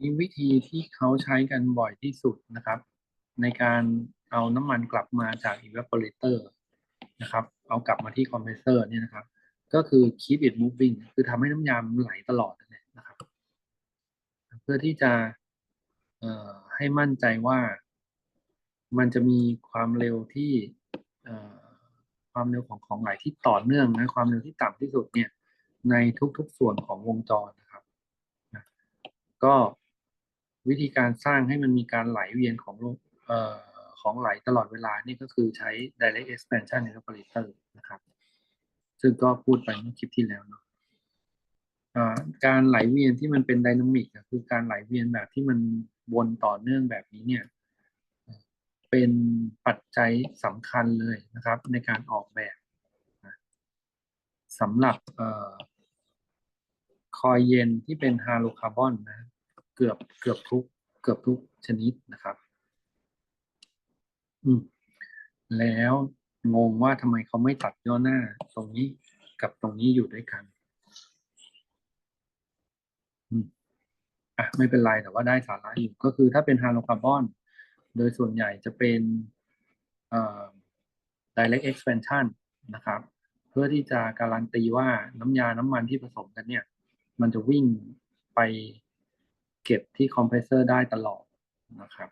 นี้วิธีที่เขาใช้กันบ่อยที่สุดนะครับ ในการเอาน้ำมันกลับมาจาก evaporator นะครับ เอากลับมาที่ compressor เนี่ยนะครับ ก็คือ keep it moving คือทำให้น้ำยามันไหลตลอดนะครับ เพื่อที่จะให้มั่นใจว่ามันจะมีความเร็วที่ความเร็วของของไหลที่ต่อเนื่องนะความเร็วที่ต่ำที่สุดเนี่ยในทุกๆส่วนของวงจรนะครับนะก็ วิธีการสร้างให้มันมีการไหลเวียนของโลกเอ่อของไหลตลอดเวลานี่ก็คือใช้ direct expansion evaporator นะครับ ซึ่งก็พูดไปเมื่อคลิปที่แล้วเนาะการไหลเวียนที่มันเป็นไดนามิกคือการไหลเวียนแบบที่มันวนต่อเนื่องแบบนี้เนี่ยเป็นปัจจัยสำคัญเลยนะครับ ในการออกแบบสำหรับออคอยเย็นที่เป็นฮาโลคาร์บอนนะ เกือบเกือบทุกเกือบทุกชนิดนะครับ อืมแล้วงงว่าทำไมเขาไม่ตัดย่อหน้าตรงนี้กับตรงนี้อยู่ด้วยกันอืมอะไม่เป็นไรแต่ว่าได้สาระอยู่ก็คือถ้าเป็นฮาโลคาร์บอน โดยส่วนใหญ่จะเป็นเอ่อ direct expansion นะครับ เพื่อที่จะการันตีว่าน้ำยาน้ำมันที่ผสมกันเนี่ย มันจะวิ่งไป เก็บที่คอมเพรสเซอร์ได้ตลอดนะครับ